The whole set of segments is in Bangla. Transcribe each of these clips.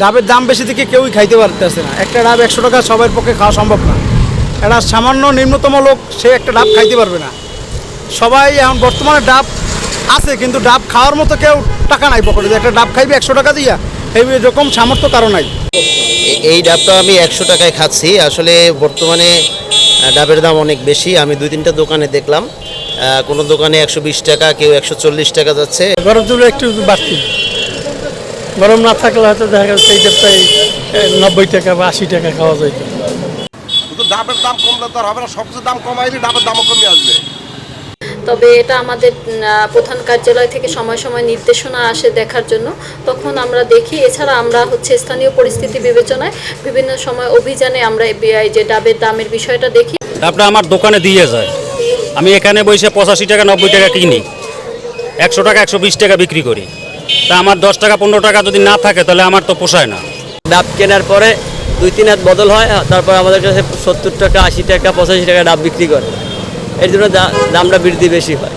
ডাবের দাম বেশি থেকে কেউই খাইতে পারতেছে না। একটা ডাব একশো টাকা সবার পক্ষে খাওয়া সম্ভব না। একটা সামান্য নিম্নতম লোক সে একটা ডাব খাইতে পারবে না। সবাই এখন বর্তমানে ডাব আছে কিন্তু ডাব খাওয়ার মতো কেউ টাকা নাই পকেটে। যে একটা ডাব খাইবে একশো টাকা দিয়া এই রকম সামর্থ্য কারও নাই। এই ডাবটা আমি একশো টাকায় খাচ্ছি। আসলে বর্তমানে ডাবের দাম অনেক বেশি। আমি দুই তিনটা দোকানে দেখলাম। কোনো দোকানে একশো বিশ টাকা কেউ একশো চল্লিশ টাকা যাচ্ছে। গরম তুলে একটু বাড়তি। গরম না থাকলে হয়তো দেখা যাচ্ছে এইটা প্রায় নব্বই টাকা বা আশি টাকা খাওয়া যায় কিন্তু ডাবের দাম কমলে তো আর হবে না সবচেয়ে দাম কমাইলে ডাবের দামও কমে আসবে। তবে এটা আমাদের প্রধান কার্যালয় থেকে সময় সময় নির্দেশনা আসে দেখার জন্য। তখন আমরা দেখি এছাড়া আমরা হচ্ছে স্থানীয় পরিস্থিতি বিবেচনায় বিভিন্ন সময় অভিযানে আমরা এই- এই যে ডাবের দামের বিষয়টা দেখি। ডাবটা আমার দোকানে দিয়ে যায়। আমি এখানে বসে পঁচাশি টাকা নব্বই টাকা কিনি। একশো টাকা একশো বিশ টাকা বিক্রি করি। তা আমার দশ টাকা, পনেরো টাকা যদি না থাকে, তাহলে আমার তো পোষায় না। ডাব কেনার পরে দুই, তিন হাত বদল হয়, তারপর আমাদের কাছে সত্তর টাকা, আশি টাকা, পঁচাশি টাকা ডাব বিক্রি করে। এর জন্য দামটা বৃদ্ধি বেশি হয়।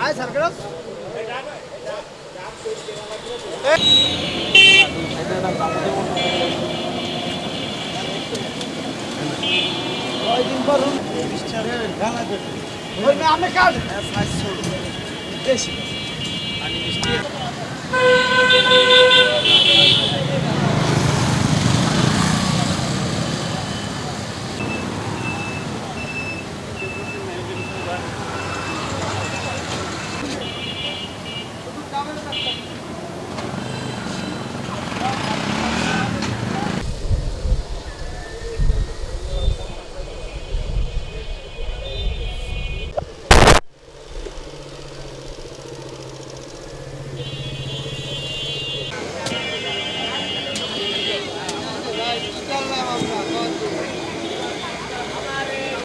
আয় সার্কেল কয়দিন পর আমি কাজ বেশি আমি Robert,